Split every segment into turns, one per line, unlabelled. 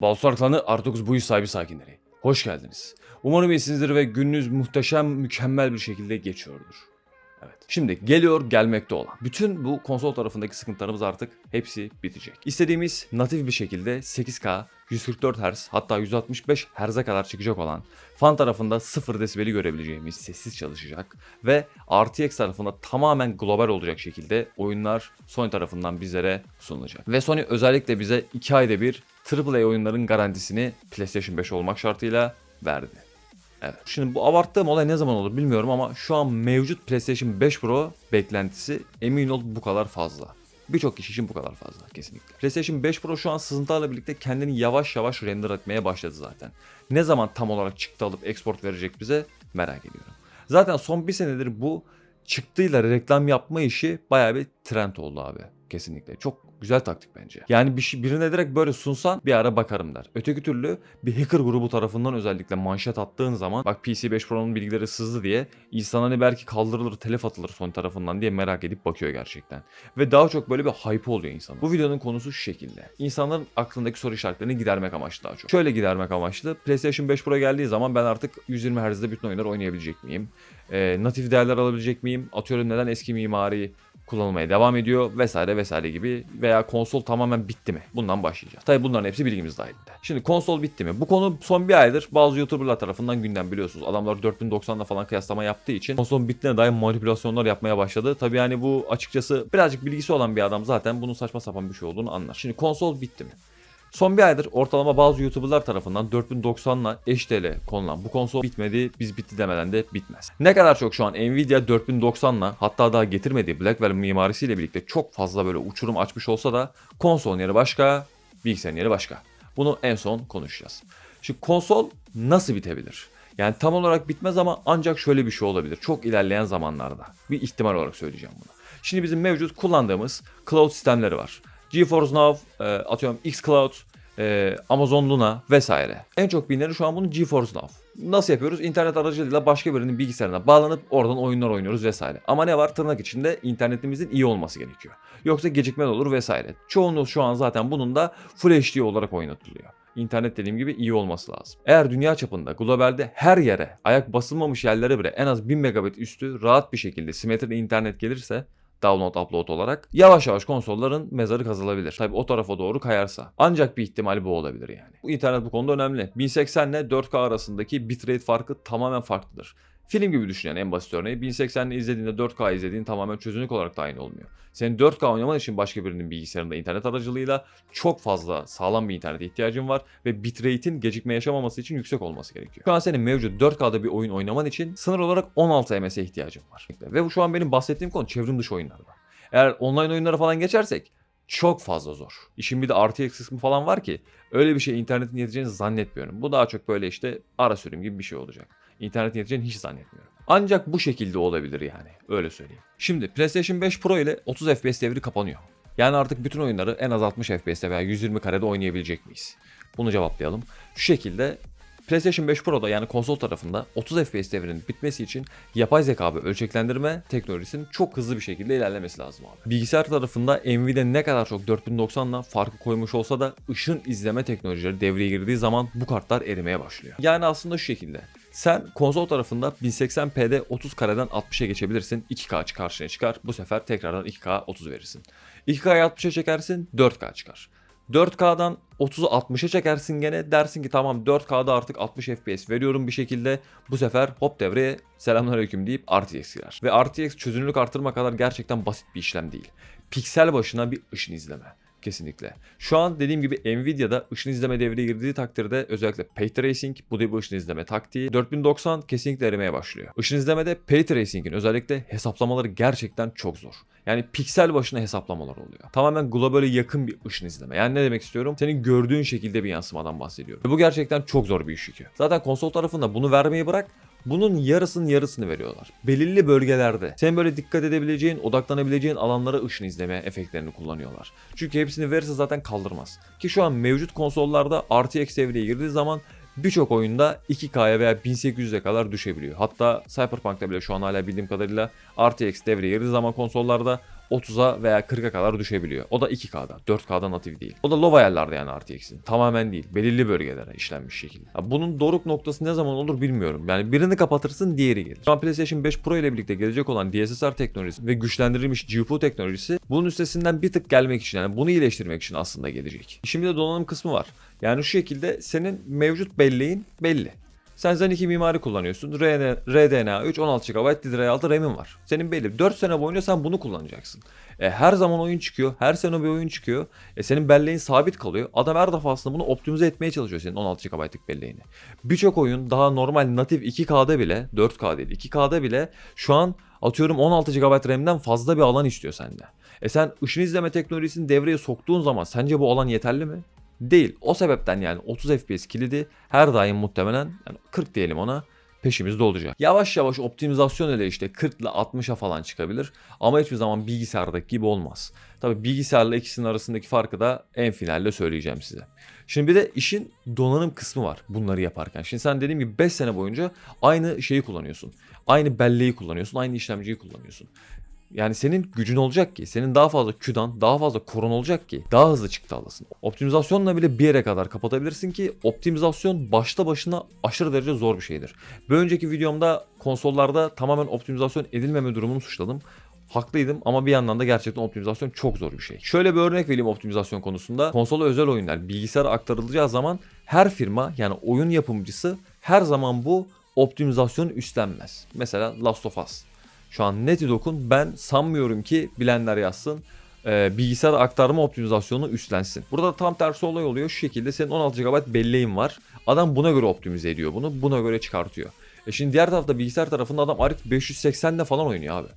Balsar Klanı Artox Buyu sahibi sakinleri. Hoş geldiniz. Umarım iyisinizdir ve gününüz muhteşem, mükemmel bir şekilde geçiyordur. Evet. Şimdi geliyor gelmekte olan. Bütün bu konsol tarafındaki sıkıntılarımız artık hepsi bitecek. İstediğimiz natif bir şekilde 8K, 144 Hz hatta 165 Hz'e kadar çıkacak olan fan tarafında 0 desibeli görebileceğimiz sessiz çalışacak ve RTX tarafında tamamen global olacak şekilde oyunlar Sony tarafından bizlere sunulacak. Ve Sony özellikle bize 2 ayda bir AAA oyunların garantisini PlayStation 5 olmak şartıyla verdi. Evet. Şimdi bu abarttığım olay ne zaman olur bilmiyorum ama şu an mevcut PlayStation 5 Pro beklentisi emin ol bu kadar fazla. Birçok kişi için bu kadar fazla kesinlikle. PlayStation 5 Pro şu an sızıntılarla birlikte kendini yavaş yavaş render etmeye başladı zaten. Ne zaman tam olarak çıktı alıp export verecek bize merak ediyorum. Zaten son bir senedir bu çıktıyla reklam yapma işi bayağı bir trend oldu abi. Kesinlikle. Çok güzel taktik bence. Yani bir şey, birine direkt böyle sunsan bir ara bakarım der. Öteki türlü bir hacker grubu tarafından özellikle manşet attığın zaman bak PC5 Pro'nun bilgileri sızdı diye insan hani belki kaldırılır telef atılır son tarafından diye merak edip bakıyor gerçekten. Ve daha çok böyle bir hype oluyor insan. Bu videonun konusu şu şekilde. İnsanların aklındaki soru işaretlerini gidermek amaçlı daha çok. Şöyle gidermek amaçlı. PlayStation 5 Pro geldiği zaman ben artık 120 Hz'de bütün oyunları oynayabilecek miyim? Ee, natif değerler alabilecek miyim? Atıyorum neden eski mimari kullanılmaya devam ediyor vesaire vesaire gibi veya konsol tamamen bitti mi? Bundan başlayacağız. Tabii bunların hepsi bilgimiz dahilinde. Şimdi konsol bitti mi? Bu konu son bir aydır bazı YouTuber'lar tarafından gündem biliyorsunuz. Adamlar 4090'la falan kıyaslama yaptığı için konsolun bittiğine dair manipülasyonlar yapmaya başladı. Tabii yani bu açıkçası birazcık bilgisi olan bir adam zaten bunun saçma sapan bir şey olduğunu anlar. Şimdi konsol bitti mi? Son bir aydır ortalama bazı YouTuber'lar tarafından 4090'la HDL konulan bu konsol bitmedi, biz bitti demeden de bitmez. Ne kadar çok şu an Nvidia 4090'la hatta daha getirmediği Blackwell mimarisiyle birlikte çok fazla böyle uçurum açmış olsa da konsolun yeri başka, bilgisayarın yeri başka. Bunu en son konuşacağız. Şimdi konsol nasıl bitebilir? Yani tam olarak bitmez ama ancak şöyle bir şey olabilir. Çok ilerleyen zamanlarda. Bir ihtimal olarak söyleyeceğim bunu. Şimdi bizim mevcut kullandığımız cloud sistemleri var. GeForce Now, e, atıyorum xCloud, e, Amazon Luna vesaire. En çok bilineni şu an bunun GeForce Now. Nasıl yapıyoruz? İnternet aracılığıyla başka birinin bilgisayarına bağlanıp oradan oyunlar oynuyoruz vesaire. Ama ne var? Tırnak içinde internetimizin iyi olması gerekiyor. Yoksa gecikme olur vesaire. Çoğunluğu şu an zaten bunun da Full HD olarak oynatılıyor. İnternet dediğim gibi iyi olması lazım. Eğer dünya çapında globalde her yere ayak basılmamış yerlere bile en az 1000 megabit üstü rahat bir şekilde simetrili internet gelirse download upload olarak yavaş yavaş konsolların mezarı kazılabilir. Tabi o tarafa doğru kayarsa. Ancak bir ihtimal bu olabilir yani. Bu internet bu konuda önemli. 1080 ile 4K arasındaki bitrate farkı tamamen farklıdır. Film gibi düşün yani en basit örneği. 1080'de izlediğinde 4K izlediğin tamamen çözünürlük olarak da aynı olmuyor. Senin 4K oynaman için başka birinin bilgisayarında internet aracılığıyla çok fazla sağlam bir internete ihtiyacın var ve bitrate'in gecikme yaşamaması için yüksek olması gerekiyor. Şu an senin mevcut 4K'da bir oyun oynaman için sınır olarak 16 MS'e ihtiyacın var. Ve bu şu an benim bahsettiğim konu çevrim dışı oyunlarda. Eğer online oyunlara falan geçersek çok fazla zor. İşin bir de RTX kısmı falan var ki öyle bir şey internetin yeteceğini zannetmiyorum. Bu daha çok böyle işte ara sürüm gibi bir şey olacak. İnternetin yeteceğini hiç zannetmiyorum. Ancak bu şekilde olabilir yani. Öyle söyleyeyim. Şimdi PlayStation 5 Pro ile 30 FPS devri kapanıyor. Yani artık bütün oyunları en az 60 FPS'te veya 120 karede oynayabilecek miyiz? Bunu cevaplayalım. Şu şekilde PlayStation 5 Pro'da yani konsol tarafında 30 FPS devrinin bitmesi için yapay zeka ve ölçeklendirme teknolojisinin çok hızlı bir şekilde ilerlemesi lazım abi. Bilgisayar tarafında Nvidia ne kadar çok 4090'la farkı koymuş olsa da ışın izleme teknolojileri devreye girdiği zaman bu kartlar erimeye başlıyor. Yani aslında şu şekilde. Sen konsol tarafında 1080p'de 30 kareden 60'a geçebilirsin. 2K karşına çıkar. Bu sefer tekrardan 2K 30 verirsin. 2K'yı 60'a çekersin 4K çıkar. 4K'dan 30'u 60'a çekersin gene dersin ki tamam 4K'da artık 60 FPS veriyorum bir şekilde bu sefer hop devreye selamünaleyküm deyip RTX girer. Ve RTX çözünürlük artırma kadar gerçekten basit bir işlem değil. Piksel başına bir ışın izleme. Kesinlikle. Şu an dediğim gibi Nvidia'da ışın izleme devreye girdiği takdirde özellikle Pay Tracing bu da bir ışın izleme taktiği 4090 kesinlikle erimeye başlıyor. Işın izlemede Pay Tracing'in özellikle hesaplamaları gerçekten çok zor. Yani piksel başına hesaplamalar oluyor. Tamamen globale yakın bir ışın izleme. Yani ne demek istiyorum? Senin gördüğün şekilde bir yansımadan bahsediyorum. Ve bu gerçekten çok zor bir iş yükü. Zaten konsol tarafında bunu vermeyi bırak bunun yarısının yarısını veriyorlar. Belirli bölgelerde sen böyle dikkat edebileceğin, odaklanabileceğin alanlara ışın izleme efektlerini kullanıyorlar. Çünkü hepsini verirse zaten kaldırmaz. Ki şu an mevcut konsollarda RTX devreye girdiği zaman birçok oyunda 2K'ya veya 1800'e kadar düşebiliyor. Hatta Cyberpunk'ta bile şu an hala bildiğim kadarıyla RTX devreye girdiği zaman konsollarda 30'a veya 40'a kadar düşebiliyor. O da 2K'da. 4K'da natif değil. O da low ayarlarda yani RTX'in. Tamamen değil. Belirli bölgelere işlenmiş şekilde. Ya bunun doruk noktası ne zaman olur bilmiyorum. Yani birini kapatırsın diğeri gelir. Şu an PlayStation 5 Pro ile birlikte gelecek olan DSSR teknolojisi ve güçlendirilmiş GPU teknolojisi bunun üstesinden bir tık gelmek için yani bunu iyileştirmek için aslında gelecek. Şimdi de donanım kısmı var. Yani şu şekilde senin mevcut belleğin belli. Sen Zen 2 mimari kullanıyorsun. RDNA, RDNA 3 16 GB DDR6 RAM'in var. Senin belli. 4 sene boyunca sen bunu kullanacaksın. E, her zaman oyun çıkıyor. Her sene bir oyun çıkıyor. E, senin belleğin sabit kalıyor. Adam her defasında bunu optimize etmeye çalışıyor senin 16 GB'lık belleğini. Birçok oyun daha normal natif 2K'da bile 4K değil 2K'da bile şu an atıyorum 16 GB RAM'den fazla bir alan istiyor sende. E sen ışın izleme teknolojisini devreye soktuğun zaman sence bu alan yeterli mi? Değil. O sebepten yani 30 FPS kilidi her daim muhtemelen yani 40 diyelim ona peşimizde olacak. Yavaş yavaş optimizasyon ile işte 40 ile 60'a falan çıkabilir ama hiçbir zaman bilgisayardaki gibi olmaz. Tabi bilgisayarla ikisinin arasındaki farkı da en finalde söyleyeceğim size. Şimdi bir de işin donanım kısmı var bunları yaparken. Şimdi sen dediğim gibi 5 sene boyunca aynı şeyi kullanıyorsun. Aynı belleği kullanıyorsun, aynı işlemciyi kullanıyorsun. Yani senin gücün olacak ki, senin daha fazla küdan, daha fazla korun olacak ki daha hızlı çıktı alasın. Optimizasyonla bile bir yere kadar kapatabilirsin ki optimizasyon başta başına aşırı derece zor bir şeydir. Bir önceki videomda konsollarda tamamen optimizasyon edilmeme durumunu suçladım. Haklıydım ama bir yandan da gerçekten optimizasyon çok zor bir şey. Şöyle bir örnek vereyim optimizasyon konusunda. Konsola özel oyunlar bilgisayara aktarılacağı zaman her firma yani oyun yapımcısı her zaman bu optimizasyonu üstlenmez. Mesela Last of Us. Şu an Naughty Dog'un ben sanmıyorum ki bilenler yazsın e, bilgisayar aktarma optimizasyonu üstlensin. Burada tam tersi olay oluyor. Şu şekilde senin 16 GB belleğin var. Adam buna göre optimize ediyor bunu. Buna göre çıkartıyor. E şimdi diğer tarafta bilgisayar tarafında adam RX 580'de falan oynuyor abi.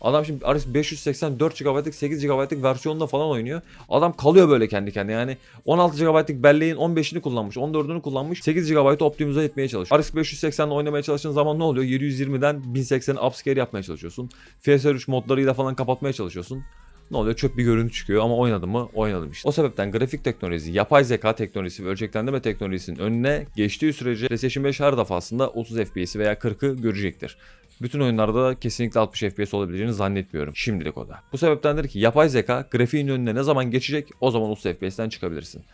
Adam şimdi RX 584 GB'lık 8 GB'lık versiyonunda falan oynuyor. Adam kalıyor böyle kendi kendine. Yani 16 GB'lık belleğin 15'ini kullanmış, 14'ünü kullanmış. 8 GB'ı optimize etmeye çalışıyor. RX 580'le oynamaya çalıştığın zaman ne oluyor? 720'den 1080'e upscale yapmaya çalışıyorsun. FSR3 modlarıyla falan kapatmaya çalışıyorsun. Ne oluyor? Çöp bir görüntü çıkıyor ama oynadım mı? Oynadım işte. O sebepten grafik teknolojisi, yapay zeka teknolojisi ve ölçeklendirme teknolojisinin önüne geçtiği sürece PlayStation 5 her defasında 30 FPS'i veya 40'ı görecektir. Bütün oyunlarda kesinlikle 60 FPS olabileceğini zannetmiyorum şimdilik o da. Bu sebeptendir ki yapay zeka grafiğin önüne ne zaman geçecek o zaman 30 FPS'ten çıkabilirsin.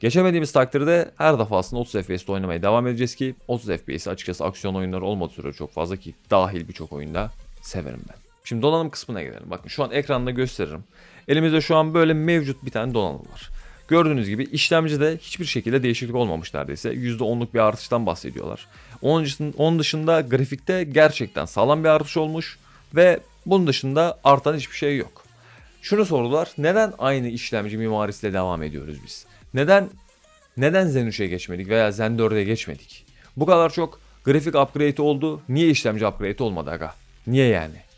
Geçemediğimiz takdirde her defasında 30 FPS'te oynamaya devam edeceğiz ki 30 FPS açıkçası aksiyon oyunları olmadığı sürece çok fazla ki dahil birçok oyunda severim ben. Şimdi donanım kısmına gelelim. Bakın şu an ekranda gösteririm. Elimizde şu an böyle mevcut bir tane donanım var. Gördüğünüz gibi işlemcide hiçbir şekilde değişiklik olmamış neredeyse. %10'luk bir artıştan bahsediyorlar. Onun dışında, grafikte gerçekten sağlam bir artış olmuş ve bunun dışında artan hiçbir şey yok. Şunu sordular. Neden aynı işlemci mimarisiyle devam ediyoruz biz? Neden neden Zen 3'e geçmedik veya Zen 4'e geçmedik? Bu kadar çok grafik upgrade oldu. Niye işlemci upgrade olmadı aga? Niye yani?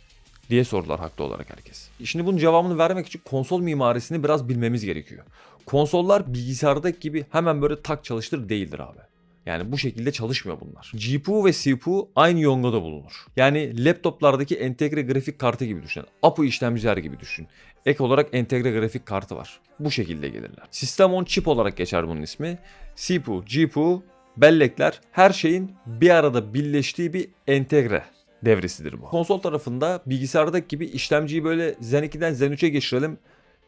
Diye sordular haklı olarak herkes. Şimdi bunun cevabını vermek için konsol mimarisini biraz bilmemiz gerekiyor. Konsollar bilgisayardaki gibi hemen böyle tak çalıştır değildir abi. Yani bu şekilde çalışmıyor bunlar. GPU ve CPU aynı yongada bulunur. Yani laptoplardaki entegre grafik kartı gibi düşün. APU işlemciler gibi düşün. Ek olarak entegre grafik kartı var. Bu şekilde gelirler. Sistem on chip olarak geçer bunun ismi. CPU, GPU, bellekler her şeyin bir arada birleştiği bir entegre devresidir bu. Konsol tarafında bilgisayardaki gibi işlemciyi böyle Zen 2'den Zen 3'e geçirelim.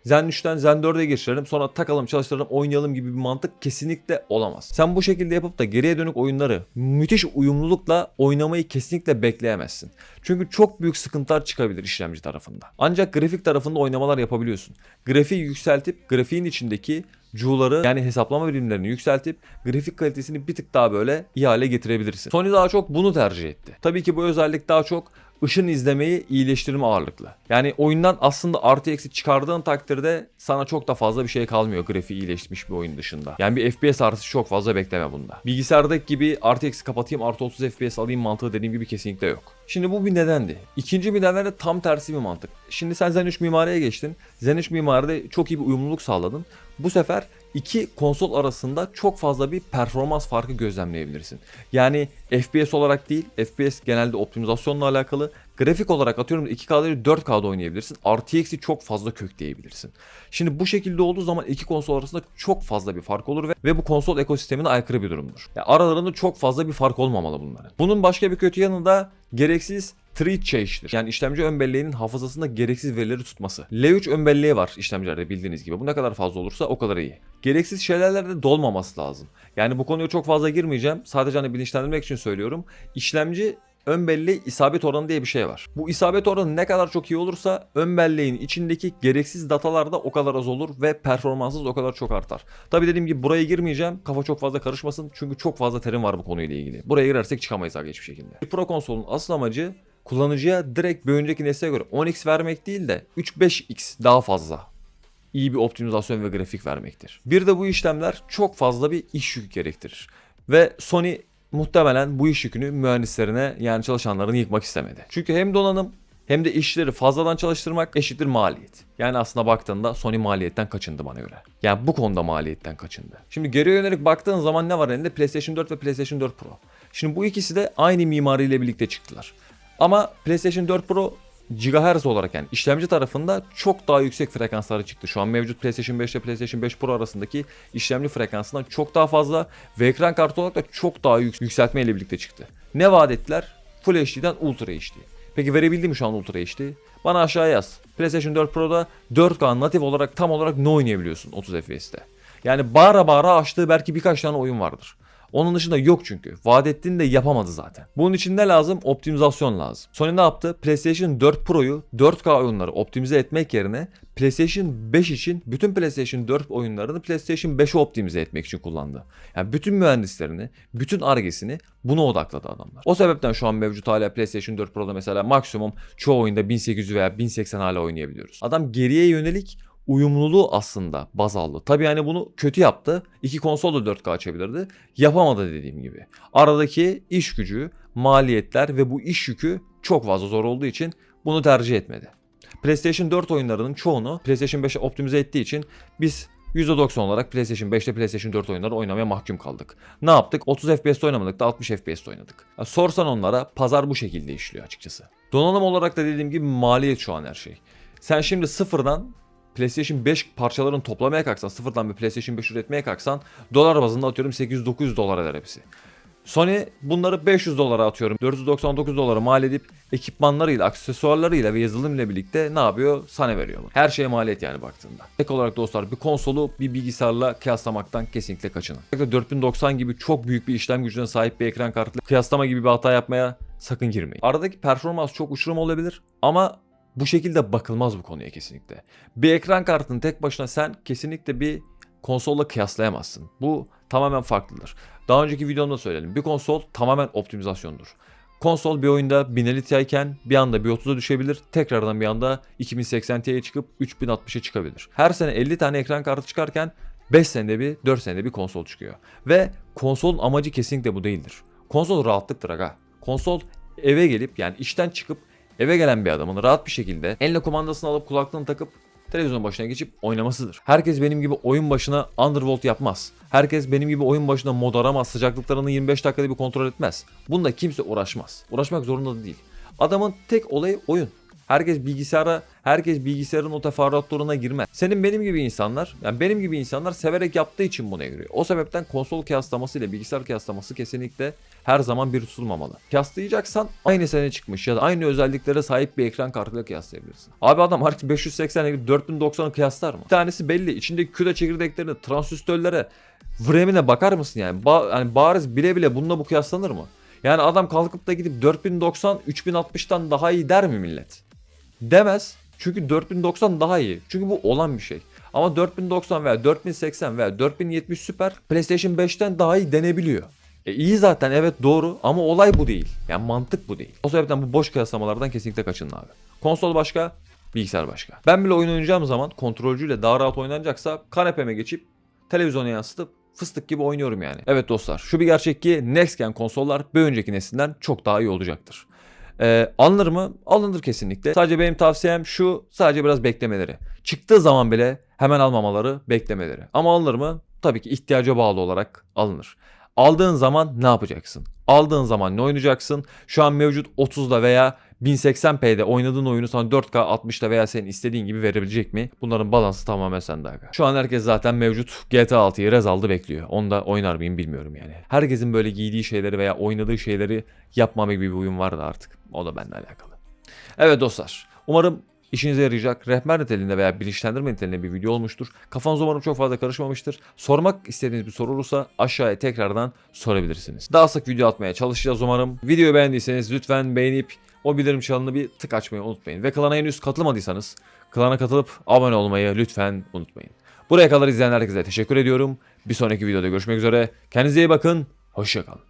Zen 3'ten Zen 4'e geçirelim sonra takalım çalıştıralım oynayalım gibi bir mantık kesinlikle olamaz. Sen bu şekilde yapıp da geriye dönük oyunları müthiş uyumlulukla oynamayı kesinlikle bekleyemezsin. Çünkü çok büyük sıkıntılar çıkabilir işlemci tarafında. Ancak grafik tarafında oynamalar yapabiliyorsun. Grafiği yükseltip grafiğin içindeki C'ları yani hesaplama birimlerini yükseltip grafik kalitesini bir tık daha böyle iyi hale getirebilirsin. Sony daha çok bunu tercih etti. Tabii ki bu özellik daha çok ışın izlemeyi iyileştirme ağırlıklı. Yani oyundan aslında artı eksi çıkardığın takdirde sana çok da fazla bir şey kalmıyor grafiği iyileşmiş bir oyun dışında. Yani bir FPS artışı çok fazla bekleme bunda. Bilgisayardaki gibi artı eksi kapatayım artı 30 FPS alayım mantığı dediğim gibi kesinlikle yok. Şimdi bu bir nedendi. İkinci bir neden de tam tersi bir mantık. Şimdi sen Zen 3 mimariye geçtin. Zen 3 mimaride çok iyi bir uyumluluk sağladın. Bu sefer iki konsol arasında çok fazla bir performans farkı gözlemleyebilirsin. Yani FPS olarak değil, FPS genelde optimizasyonla alakalı. grafik olarak atıyorum 2K'da 4K'da oynayabilirsin. RTX'i çok fazla kökleyebilirsin. Şimdi bu şekilde olduğu zaman iki konsol arasında çok fazla bir fark olur ve, ve bu konsol ekosistemine aykırı bir durumdur. Yani aralarında çok fazla bir fark olmamalı bunların. Bunun başka bir kötü yanı da gereksiz Tree Change'dir. Yani işlemci ön belleğinin hafızasında gereksiz verileri tutması. L3 ön belleği var işlemcilerde bildiğiniz gibi. Bu ne kadar fazla olursa o kadar iyi. Gereksiz şeylerle dolmaması lazım. Yani bu konuya çok fazla girmeyeceğim. Sadece hani bilinçlendirmek için söylüyorum. İşlemci ön belleği isabet oranı diye bir şey var. Bu isabet oranı ne kadar çok iyi olursa ön belleğin içindeki gereksiz datalar da o kadar az olur ve performansı da o kadar çok artar. Tabi dediğim gibi buraya girmeyeceğim. Kafa çok fazla karışmasın çünkü çok fazla terim var bu konuyla ilgili. Buraya girersek çıkamayız abi hiçbir şekilde. Pro konsolun asıl amacı kullanıcıya direkt bir önceki nesle göre 10x vermek değil de 3-5x daha fazla iyi bir optimizasyon ve grafik vermektir. Bir de bu işlemler çok fazla bir iş yükü gerektirir. Ve Sony muhtemelen bu iş yükünü mühendislerine yani çalışanlarını yıkmak istemedi. Çünkü hem donanım hem de işleri fazladan çalıştırmak eşittir maliyet. Yani aslında baktığında Sony maliyetten kaçındı bana göre. Yani bu konuda maliyetten kaçındı. Şimdi geriye yönelik baktığın zaman ne var elinde? PlayStation 4 ve PlayStation 4 Pro. Şimdi bu ikisi de aynı mimariyle birlikte çıktılar. Ama PlayStation 4 Pro GHz olarak yani işlemci tarafında çok daha yüksek frekansları çıktı. Şu an mevcut PlayStation 5 ile PlayStation 5 Pro arasındaki işlemci frekansından çok daha fazla ve ekran kartı olarak da çok daha yük yükseltme ile birlikte çıktı. Ne vaat ettiler? Full HD'den Ultra HD. Peki verebildi mi şu an Ultra HD? Bana aşağıya yaz. PlayStation 4 Pro'da 4K natif olarak tam olarak ne oynayabiliyorsun 30 FPS'te? Yani bağıra bağıra açtığı belki birkaç tane oyun vardır. Onun dışında yok çünkü. Vaat ettiğini de yapamadı zaten. Bunun için ne lazım? Optimizasyon lazım. Sony ne yaptı? PlayStation 4 Pro'yu 4K oyunları optimize etmek yerine PlayStation 5 için bütün PlayStation 4 oyunlarını PlayStation 5'e optimize etmek için kullandı. Yani bütün mühendislerini, bütün argesini buna odakladı adamlar. O sebepten şu an mevcut hala PlayStation 4 Pro'da mesela maksimum çoğu oyunda 1800 veya 1080 hala oynayabiliyoruz. Adam geriye yönelik uyumluluğu aslında baz aldı. Tabi yani bunu kötü yaptı. İki konsol da 4K açabilirdi. Yapamadı dediğim gibi. Aradaki iş gücü, maliyetler ve bu iş yükü çok fazla zor olduğu için bunu tercih etmedi. PlayStation 4 oyunlarının çoğunu PlayStation 5'e optimize ettiği için biz %90 olarak PlayStation 5'te PlayStation 4 oyunları oynamaya mahkum kaldık. Ne yaptık? 30 FPS'te oynamadık da 60 FPS'te oynadık. Ya sorsan onlara pazar bu şekilde işliyor açıkçası. Donanım olarak da dediğim gibi maliyet şu an her şey. Sen şimdi sıfırdan PlayStation 5 parçalarını toplamaya kalksan, sıfırdan bir PlayStation 5 üretmeye kalksan dolar bazında atıyorum 800-900 dolar eder hepsi. Sony bunları 500 dolara atıyorum 499 dolara mal edip ekipmanlarıyla, aksesuarlarıyla ve yazılımıyla birlikte ne yapıyor? Sana veriyor. Her şeye maliyet yani baktığında. Tek olarak dostlar bir konsolu bir bilgisayarla kıyaslamaktan kesinlikle kaçının. 4090 gibi çok büyük bir işlem gücüne sahip bir ekran kartıyla kıyaslama gibi bir hata yapmaya sakın girmeyin. Aradaki performans çok uçurum olabilir ama bu şekilde bakılmaz bu konuya kesinlikle. Bir ekran kartını tek başına sen kesinlikle bir konsolla kıyaslayamazsın. Bu tamamen farklıdır. Daha önceki videomda söyledim. Bir konsol tamamen optimizasyondur. Konsol bir oyunda 1050 Ti iken bir anda bir 30'a düşebilir. Tekrardan bir anda 2080 Ti'ye çıkıp 3060'a çıkabilir. Her sene 50 tane ekran kartı çıkarken 5 senede bir 4 senede bir konsol çıkıyor. Ve konsolun amacı kesinlikle bu değildir. Konsol rahatlıktır aga. Konsol eve gelip yani işten çıkıp eve gelen bir adamın rahat bir şekilde eline kumandasını alıp kulaklığını takıp televizyon başına geçip oynamasıdır. Herkes benim gibi oyun başına undervolt yapmaz. Herkes benim gibi oyun başına mod aramaz, sıcaklıklarını 25 dakikada bir kontrol etmez. Bunda kimse uğraşmaz. Uğraşmak zorunda da değil. Adamın tek olayı oyun. Herkes bilgisayara, herkes bilgisayarın o teferruatlarına girmez. Senin benim gibi insanlar, yani benim gibi insanlar severek yaptığı için buna giriyor. O sebepten konsol kıyaslaması ile bilgisayar kıyaslaması kesinlikle her zaman bir tutulmamalı. Kıyaslayacaksan aynı sene çıkmış ya da aynı özelliklere sahip bir ekran kartıyla kıyaslayabilirsin. Abi adam artık 580'e gidip 4090'ı kıyaslar mı? Bir tanesi belli. İçindeki küre çekirdeklerine, transistörlere, VRAM'ine bakar mısın yani? Ba yani bariz bile bile bununla bu kıyaslanır mı? Yani adam kalkıp da gidip 4090 3060'tan daha iyi der mi millet? Demez. Çünkü 4090 daha iyi. Çünkü bu olan bir şey. Ama 4090 veya 4080 veya 4070 Super PlayStation 5'ten daha iyi denebiliyor. E iyi zaten evet doğru ama olay bu değil. Yani mantık bu değil. O sebepten bu boş kıyaslamalardan kesinlikle kaçının abi. Konsol başka, bilgisayar başka. Ben bile oyun oynayacağım zaman kontrolcüyle daha rahat oynanacaksa kanepeme geçip televizyona yansıtıp fıstık gibi oynuyorum yani. Evet dostlar şu bir gerçek ki Next Gen konsollar bir önceki nesilden çok daha iyi olacaktır. Ee, alınır mı? Alınır kesinlikle. Sadece benim tavsiyem şu sadece biraz beklemeleri. Çıktığı zaman bile hemen almamaları beklemeleri. Ama alınır mı? Tabii ki ihtiyaca bağlı olarak alınır. Aldığın zaman ne yapacaksın? Aldığın zaman ne oynayacaksın? Şu an mevcut 30'da veya 1080p'de oynadığın oyunu sana 4K 60'da veya senin istediğin gibi verebilecek mi? Bunların balansı tamamen sende aga. Şu an herkes zaten mevcut GTA 6'yı rez aldı bekliyor. Onu da oynar mıyım bilmiyorum yani. Herkesin böyle giydiği şeyleri veya oynadığı şeyleri yapmama gibi bir uyum vardı artık. O da benimle alakalı. Evet dostlar. Umarım işinize yarayacak rehber niteliğinde veya bilinçlendirme niteliğinde bir video olmuştur. Kafanız umarım çok fazla karışmamıştır. Sormak istediğiniz bir soru olursa aşağıya tekrardan sorabilirsiniz. Daha sık video atmaya çalışacağız umarım. Videoyu beğendiyseniz lütfen beğenip o bildirim çanını bir tık açmayı unutmayın. Ve klana henüz katılmadıysanız klana katılıp abone olmayı lütfen unutmayın. Buraya kadar izleyen herkese teşekkür ediyorum. Bir sonraki videoda görüşmek üzere. Kendinize iyi bakın. Hoşçakalın.